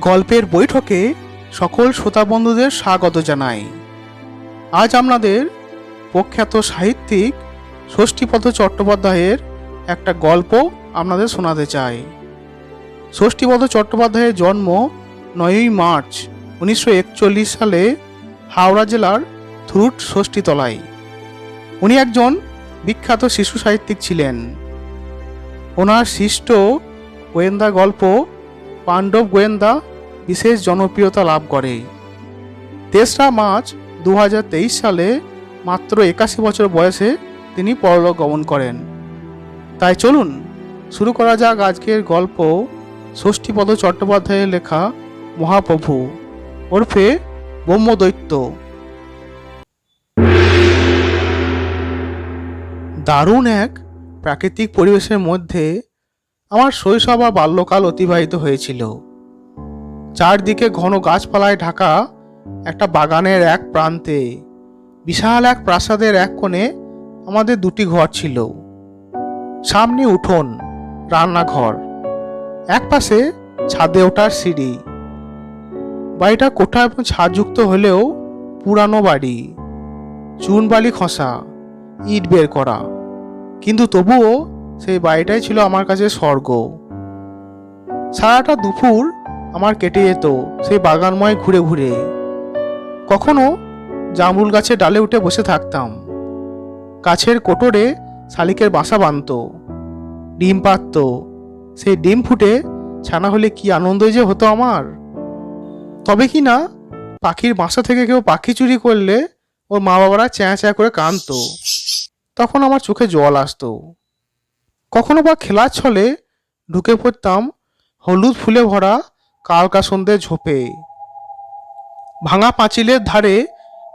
গল্পের বৈঠকে সকল শ্রোতা বন্ধুদের স্বাগত জানাই। আজ আপনাদের প্রখ্যাত সাহিত্যিক ষষ্ঠীপদ চট্টোপাধ্যায়ের একটা গল্প আপনাদের শোনাতে চাই। ষষ্ঠীপদ চট্টোপাধ্যায়ের জন্ম নয়ই মার্চ উনিশশো একচল্লিশ সালে হাওড়া জেলার থ্রুট ষষ্ঠীতলায়। উনি একজন বিখ্যাত শিশু সাহিত্যিক ছিলেন। ওনার সৃষ্ট গোয়েন্দা গল্প পাণ্ডব গোয়েন্দা বিশেষ জনপ্রিয়তা লাভ করে। তেসরা মার্চ দু হাজার তেইশ সালে মাত্র একাশি বছর বয়সে তিনি পরলোক গমন করেন। তাই চলুন, শুরু করা যাক আজকের গল্প ষষ্ঠীপদ চট্টোপাধ্যায়ের লেখা মহাপ্রভু ওরফে ব্রহ্মদৈত্য। দারুণ এক প্রাকৃতিক পরিবেশের মধ্যে আমার শৈশব আর বাল্যকাল অতিবাহিত হয়েছিল। চারদিকে ঘন গাছপালায় ঢাকা একটা বাগানের এক প্রান্তে। বিশাল এক প্রাসাদের এক কোণে আমাদের দুটি ঘর ছিল। সামনে উঠোন, রান্নাঘর। এক পাশে ছাদে ওঠার সিঁড়ি। বাড়িটা কোঠা এবং ছাদযুক্ত হলেও পুরানো বাড়ি। চুন বালি খসা, ইট বের করা। কিন্তু তবুও সেই বাড়িটাই ছিল আমার কাছে স্বর্গ। সারাটা দুপুর আমার কেটে যেত সেই বাগানময় ঘুরে ঘুরে। কখনো জামরুল গাছের ডালে উঠে বসে থাকতাম। গাছের কোটরে শালিকের বাসা বাঁধত। ডিম পাতত সেই ডিম ফুটে ছানা হলে কি আনন্দই যে হতো আমার? তবে কি না, পাখির বাসা থেকে কেউ পাখি চুরি করলে ওর মা বাবারা চ্যাঁ চ্যাঁ করে কাঁদতো। তখন আমার চোখে জল আসতো। কখনো বা খেলার ছলে ঢুকে পড়তাম হলুদ ফুলে ভরা কালকাসন্দের ঝোপে। ভাঙা পাঁচিলের ধারে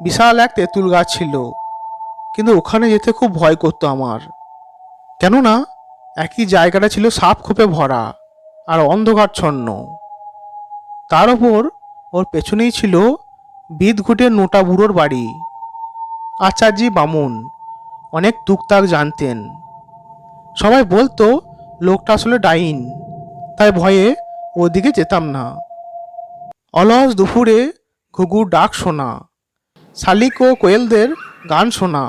বিশাল এক তেঁতুল গাছ ছিল। কিন্তু ওখানে যেতে খুব ভয় করতো আমার। কেননা, একই জায়গাটা ছিল সাপ খোপে ভরা আর অন্ধকারচ্ছন্ন। তার ওপর ওর পেছনেই ছিল বিদঘুটের নোটা বুড়োর বাড়ি। আচার্যি বামুন অনেক টুকটাক জানতেন। সবাই বলতো, লোকটা আসলে ডাইন, তাই ভয়ে ওদিকে যেতাম না। অলস দুপুরে ঘুঘুর ডাক শোনা, শালিক ও কোয়েলদের গান শোনা,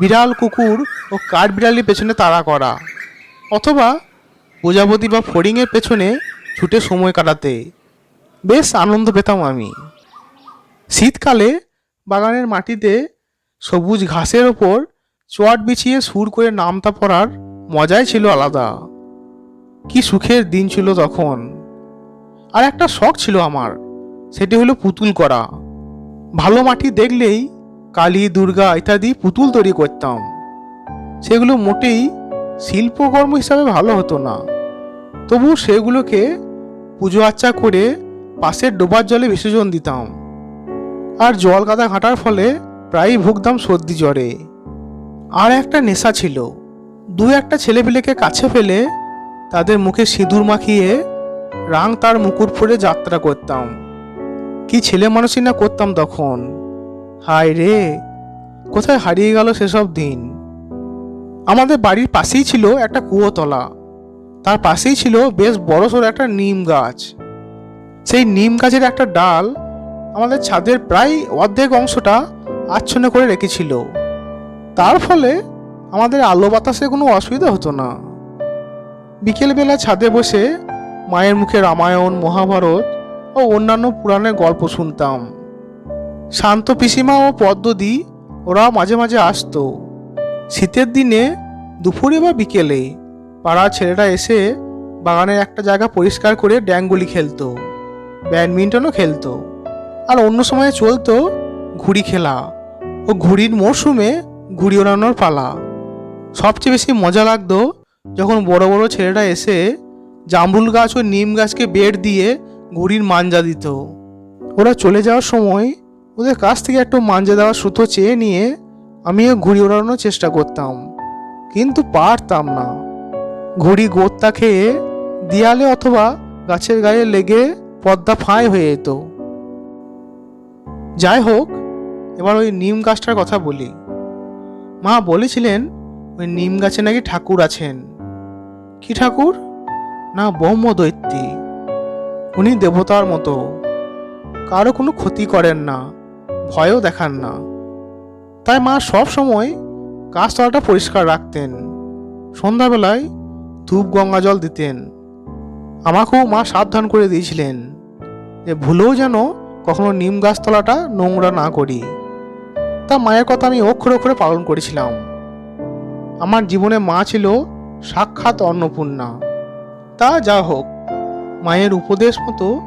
বিড়াল, কুকুর ও কাঠ বিড়ালির পেছনে তাড়া করা, অথবা প্রজাপতি বা ফড়িংয়ের পেছনে ছুটে সময় কাটাতে। বেশ আনন্দ পেতাম আমি। শীতকালে বাগানের মাটিতে সবুজ ঘাসের ওপর চোয়াট বিছিয়ে সুর করে নামতা পড়ার মজাই ছিল আলাদা। কি সুখের দিন ছিল তখন। আর একটা শখ ছিল আমার, সেটি হলো পুতুল করা। ভালো মাটি দেখলেই কালী, দুর্গা ইত্যাদি পুতুল তৈরি করতাম। সেগুলো মোটেই শিল্পকর্ম হিসাবে ভালো হতো না। তবু সেগুলোকে পুজো আচ্চা করে পাশের ডোবার জলে বিসর্জন দিতাম। আর জল কাদা ঘাঁটার ফলে প্রায়ই ভুগতাম সর্দি জ্বরে। আর একটা নেশা ছিল। দু একটা ছেলেপিলেকে কাছে ফেলে তাদের মুখে সিঁদুর মাখিয়ে রাং তার মুকুট পরে যাত্রা করতাম। কি ছেলে মানুষই না করতাম তখন। হায় রে, কোথায় হারিয়ে গেল সেসব দিন? আমাদের বাড়ির পাশেই ছিল একটা কুয়োতলা। তার পাশেই ছিল বেশ বড়সড় একটা নিম গাছ। সেই নিম গাছের একটা ডাল আমাদের ছাদের প্রায় অর্ধেক অংশটা আচ্ছন্ন করে রেখেছিল। তার ফলে আমাদের আলো বাতাসে কোনো অসুবিধা হতো না। বিকেলবেলা ছাদে বসে মায়ের মুখে রামায়ণ, মহাভারত ও অন্যান্য পুরাণের গল্প শুনতাম। শান্ত পিসিমা ও পদ্মদি ওরা মাঝে মাঝে আসতো। শীতের দিনে দুপুরে বা বিকেলে পাড়ার ছেলেরা এসে বাগানের একটা জায়গা পরিষ্কার করে ড্যাঙ্গুলি খেলতো, ব্যাডমিন্টনও খেলতো আর অন্য সময়ে চলতো ঘুড়ি খেলা ও ঘুড়ির মরশুমে ঘুড়ি ওড়ানোর পালা। সবচেয়ে বেশি মজা লাগতো যখন বড় বড় ছেলেরা এসে জামরুল গাছ ও নিম গাছকে বেড দিয়ে ঘুড়ির মাঞ্জা দিত, ওরা চলে যাওয়ার সময় ওদের কাছ থেকে একটু মাঞ্জা দেওয়ার সুতো চেয়ে নিয়ে আমিও ঘুড়ি ওড়ানোর চেষ্টা করতাম, কিন্তু পারতাম না। ঘুড়ি গোত্তা খেয়ে দেয়ালে অথবা গাছের গায়ে লেগে পদ্মা ফাঁই হয়ে যেত। যাই হোক, এবার ওই নিম গাছটার কথা বলি। মা বলেছিলেন, ওই নিম গাছে নাকি ঠাকুর আছেন। কি ঠাকুর? না ব্রহ্ম ব্রহ্মদৈত্যী উনি দেবতার মতো। কারও কোনো ক্ষতি করেন না, ভয়ও দেখান না। তাই মা সব সময় গাছতলাটা পরিষ্কার রাখতেন। সন্ধ্যাবেলায় ধূপ গঙ্গা জল দিতেন। আমাকেও মা সাবধান করে দিয়েছিলেন যে ভুলেও যেন কখনো নিম গাছতলাটা নোংরা না করি। তা মায়ের কথা আমি অক্ষরে অক্ষরে পালন করেছিলাম। আমার জীবনে মা ছিল সাক্ষাৎ অন্নপূর্ণা। তা যা হোক, মায়ের উপদেশ মতো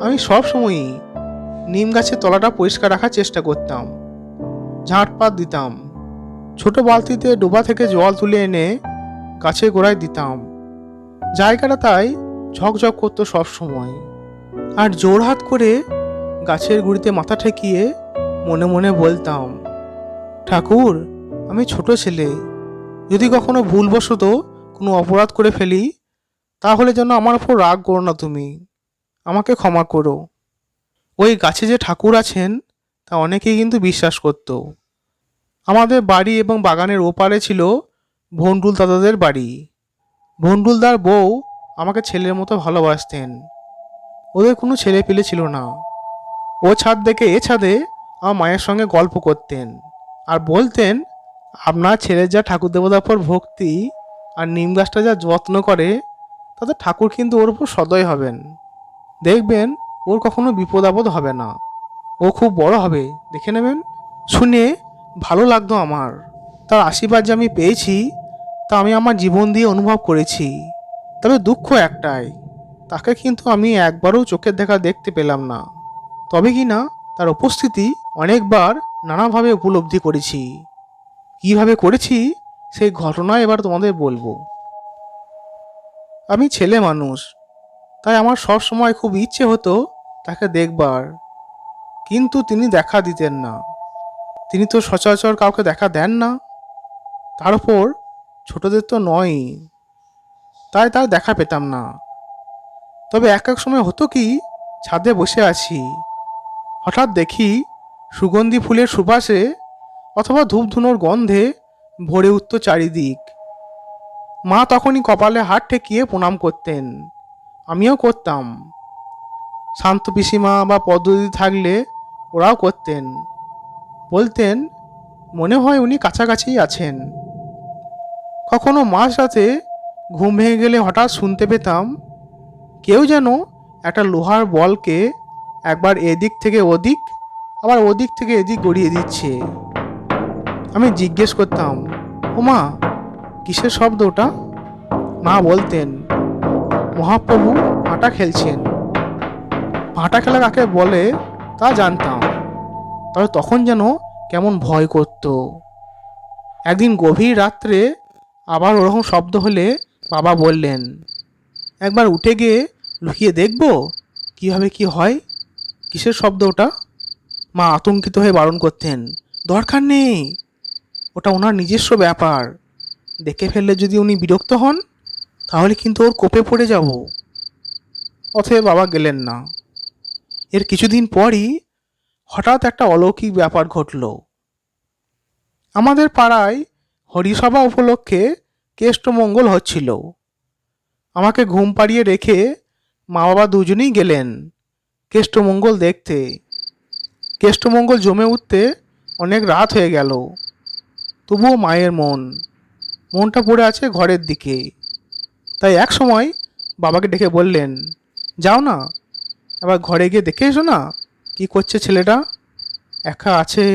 আমি সবসময়ই নিম গাছের তলাটা পরিষ্কার রাখার চেষ্টা করতাম। ঝাঁটপাত দিতাম। ছোট বালতিতে ডোবা থেকে জল তুলে এনে গাছের গোড়ায় দিতাম। জায়গাটা তাই ঝকঝক করতো সব সময়। আর জোরহাত করে গাছের গুড়িতে মাথা ঠেকিয়ে মনে মনে বলতাম, ঠাকুর, আমি ছোট ছেলে। যদি কখনো ভুলবশত কোনো অপরাধ করে ফেলি, তাহলে যেন আমার ওপর রাগ করো না তুমি। আমাকে ক্ষমা করো। ওই গাছে যে ঠাকুর আছেন, তা অনেকেই কিন্তু বিশ্বাস করত। আমাদের বাড়ি এবং বাগানের ওপারে ছিল ভন্ডুল দাদাদের বাড়ি। ভন্ডুলদার বউ আমাকে ছেলের মতো ভালোবাসতেন। ওদের কোনো ছেলে পেলে ছিল না। ও ছাদ দেখে এ ছাদে আমার মায়ের সঙ্গে গল্প করতেন আর বলতেন, আপনার ছেলের যা ঠাকুর দেবতার পর ভক্তি আর নিম গাছটা যা যত্ন করে, তাতে ঠাকুর কিন্তু ওর উপর সদয় হবেন। দেখবেন, ওর কখনো বিপদ আপদ হবে না। ও খুব বড় হবে, দেখে নেবেন? শুনে ভালো লাগতো আমার। তার আশীর্বাদ যে আমি পেয়েছি, তা আমি আমার জীবন দিয়ে অনুভব করেছি। তবে দুঃখ একটাই, তাকে কিন্তু আমি একবারও চোখের দেখা দেখতে পেলাম না। তবে কি না, তার উপস্থিতি অনেকবার নানাভাবে উপলব্ধি করেছি। কীভাবে করেছি? সেই ঘটনা এবার তোমাদের বলব। আমি ছেলে মানুষ, তাই আমার সব সময় খুব ইচ্ছে হতো তাকে দেখবার। কিন্তু তিনি দেখা দিতেন না। তিনি তো সচরাচর কাউকে দেখা দেন না। তার উপর ছোটদের তো নয়ই। তাই তার দেখা পেতাম না। তবে এক এক সময় হতো কি, ছাদে বসে আছি। হঠাৎ দেখি সুগন্ধি ফুলের সুবাসে অথবা ধূপধুনোর গন্ধে ভরে উঠত চারিদিক। মা তখনই কপালে হাত ঠেকিয়ে প্রণাম করতেন। আমিও করতাম। শান্ত পিসিমা বা পদ্ধতি থাকলে ওরাও করতেন। বলতেন, মনে হয় উনি কাছাকাছি আছেন। কখনো মাঝ রাতে ঘুম ভেঙে গেলে হঠাৎ শুনতে পেতাম, কেউ যেন একটা লোহার বলকে একবার এদিক থেকে ওদিক, আবার ওদিক থেকে এদিক গড়িয়ে দিচ্ছে। আমি জিজ্ঞেস করতাম, ওমা, কিসের শব্দ ওটা? মা বলতেন, মহাপ্রভু পাটা খেলছেন। পাটা খেলা কাকে বলে তা জানতাম, তবে তখন যেন কেমন ভয় করত। একদিন গভীর রাত্রে আবার ওরকম শব্দ হলে বাবা বললেন, একবার উঠে গিয়ে লুকিয়ে দেখব কীভাবে কি হয়। কিসের শব্দ ওটা? মা আতঙ্কিত হয়ে বারণ করতেন, দরকার নেই ওটা ওনার নিজস্ব ব্যাপার। দেখে ফেললে যদি উনি বিরক্ত হন, তাহলে কিন্তু ওর কোপে পড়ে যাব। অথবা বাবা গেলেন না। এর কিছুদিন পরই হঠাৎ একটা অলৌকিক ব্যাপার ঘটল। আমাদের পাড়ায় হরিসভা উপলক্ষে কেষ্টমঙ্গল হচ্ছিল। আমাকে ঘুম পাড়িয়ে রেখে মা বাবা দুজনেই গেলেন কেষ্টমঙ্গল দেখতে। কেষ্টমঙ্গল জমে উঠতে অনেক রাত হয়ে গেল। তবুও মায়ের মন, মনটা পড়ে আছে ঘরের দিকে। তাই এক সময় বাবাকে ডেকে বললেন, যাও না, এবার ঘরে গিয়ে দেখে এসো না, কি করছে ছেলেটা? একা আছে,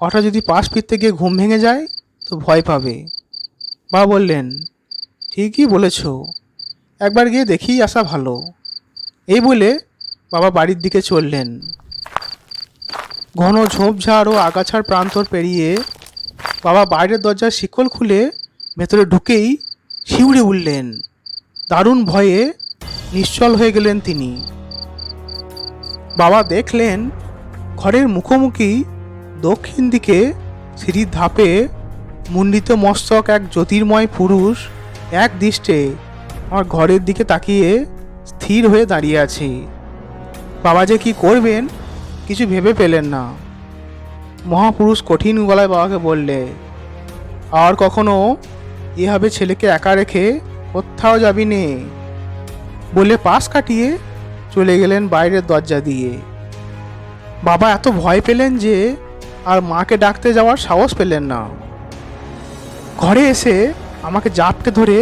হঠাৎ যদি পাশ ফিরতে গিয়ে ঘুম ভেঙে যায়, তো ভয় পাবে। বা বললেন, ঠিকই বলেছ, একবার গিয়ে দেখেই আসা ভালো। এই বলে বাবা বাড়ির দিকে চললেন। ঘন ঝোপঝাড় ও আগাছার প্রান্তর পেরিয়ে বাবা বাইরের দরজার শিকল খুলে ভেতরে ঢুকেই শিউরে উঠলেন। দারুণ ভয়ে নিশ্চল হয়ে গেলেন তিনি। বাবা দেখলেন ঘরের মুখোমুখি দক্ষিণ দিকে সিঁড়ির ধাপে মুন্ডিত মস্তক এক জ্যোতির্ময় পুরুষ এক দৃষ্টে আমার ঘরের দিকে তাকিয়ে স্থির হয়ে দাঁড়িয়ে আছে। বাবা যে কি করবেন, কিছু ভেবে পেলেন না। মহাপুরুষ কঠিন গলায় বাবাকে বললে, আর কখনো এভাবে ছেলেকে একা রেখে কোথাও যাবি নে? বলে পাশ কাটিয়ে চলে গেলেন বাইরের দরজা দিয়ে। বাবা এত ভয় পেলেন যে আর মাকে ডাকতে যাওয়ার সাহস পেলেন না। ঘরে এসে আমাকে জাপটে ধরে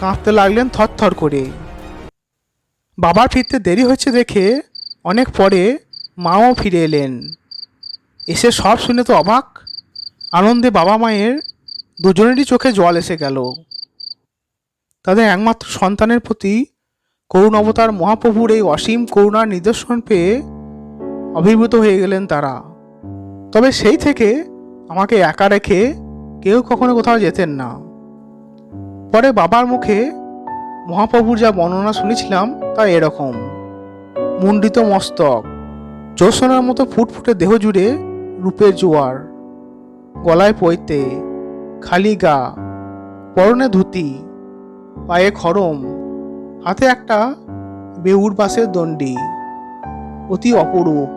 কাঁপতে লাগলেন থরথর করে। বাবার ফিরতে দেরি হচ্ছে দেখে অনেক পরে মাও ফিরে এলেন। এসে সব শুনে তো অবাক। আনন্দে বাবা মায়ের দুজনেরই চোখে জল এসে গেল। তাদের একমাত্র সন্তানের প্রতি করুণ অবতার মহাপ্রভুর এই অসীম করুণার নিদর্শন পেয়ে অভিভূত হয়ে গেলেন তারা। তবে সেই থেকে আমাকে একা রেখে কেউ কখনো কোথাও যেতেন না। পরে বাবার মুখে মহাপ্রভুর যা বর্ণনা শুনেছিলাম তা এরকম। মুন্ডিত মস্তক জ্যোৎস্নার মতো ফুটফুটে দেহ জুড়ে রূপের জোয়ার, গলায় পইতে খালি গা, পরনে ধুতি, পায়ে খরম, হাতে একটা বেউর বাসের দণ্ডি। অতি অপরূপ,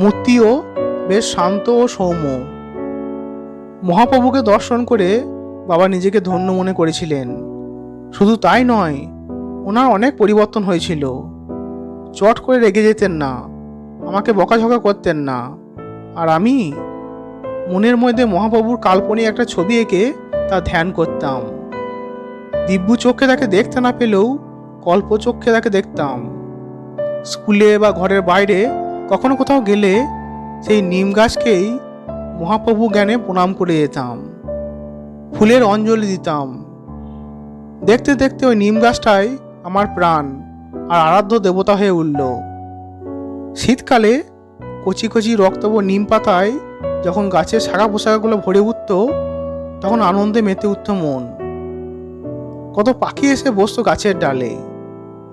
মূর্তিও বেশ শান্ত ও সৌম্য। মহাপ্রভুকে দর্শন করে বাবা নিজেকে ধন্য মনে করেছিলেন। শুধু তাই নয়, ওনার অনেক পরিবর্তন হয়েছিল। চট করে রেগে যেতেন না, আমাকে বকাঝকা করতেন না। আর আমি মনের মধ্যে মহাপ্রভুর কাল্পনিক একটা ছবি এঁকে তা ধ্যান করতাম। দিব্য চোখে তাকে দেখতে না পেলেও কল্প চোখে তাকে দেখতাম। স্কুলে বা ঘরের বাইরে কখনো কোথাও গেলে সেই নিম গাছকেই মহাপ্রভু জ্ঞানে প্রণাম করে যেতাম। ফুলের অঞ্জলি দিতাম। দেখতে দেখতে ওই নিম গাছটাই আমার প্রাণ আর আরাধ্য দেবতা হয়ে উঠল। শীতকালে কচি কচি রক্তব নিম পাতায় যখন গাছের শাখা পোশাকগুলো ভরে উঠত, তখন আনন্দে মেতে উঠত মন। কত পাখি এসে বসতো গাছের ডালে।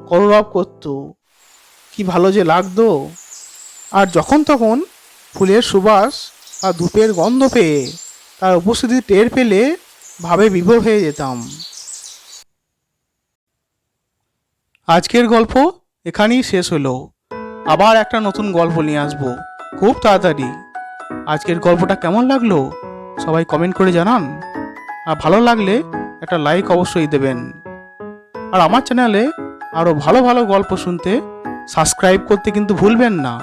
কররব করত। কি ভালো যে লাগতো। আর যখন তখন ফুলের সুবাস আর ধূপের গন্ধ পেয়ে তার উপস্থিতি টের পেলে ভাবে বিভোর হয়ে যেতাম। আজকের গল্প এখানেই শেষ হলো। আবার একটা নতুন গল্প নিয়ে আসব। খুব তাড়াতাড়ি। আজকের গল্পটা কেমন লাগল? সবাই কমেন্ট করে জানান। আর ভালো লাগলে একটা লাইক অবশ্যই দেবেন। আর আমার চ্যানেলে আরও ভালো ভালো গল্প শুনতে সাবস্ক্রাইব করতে কিন্তু ভুলবেন না।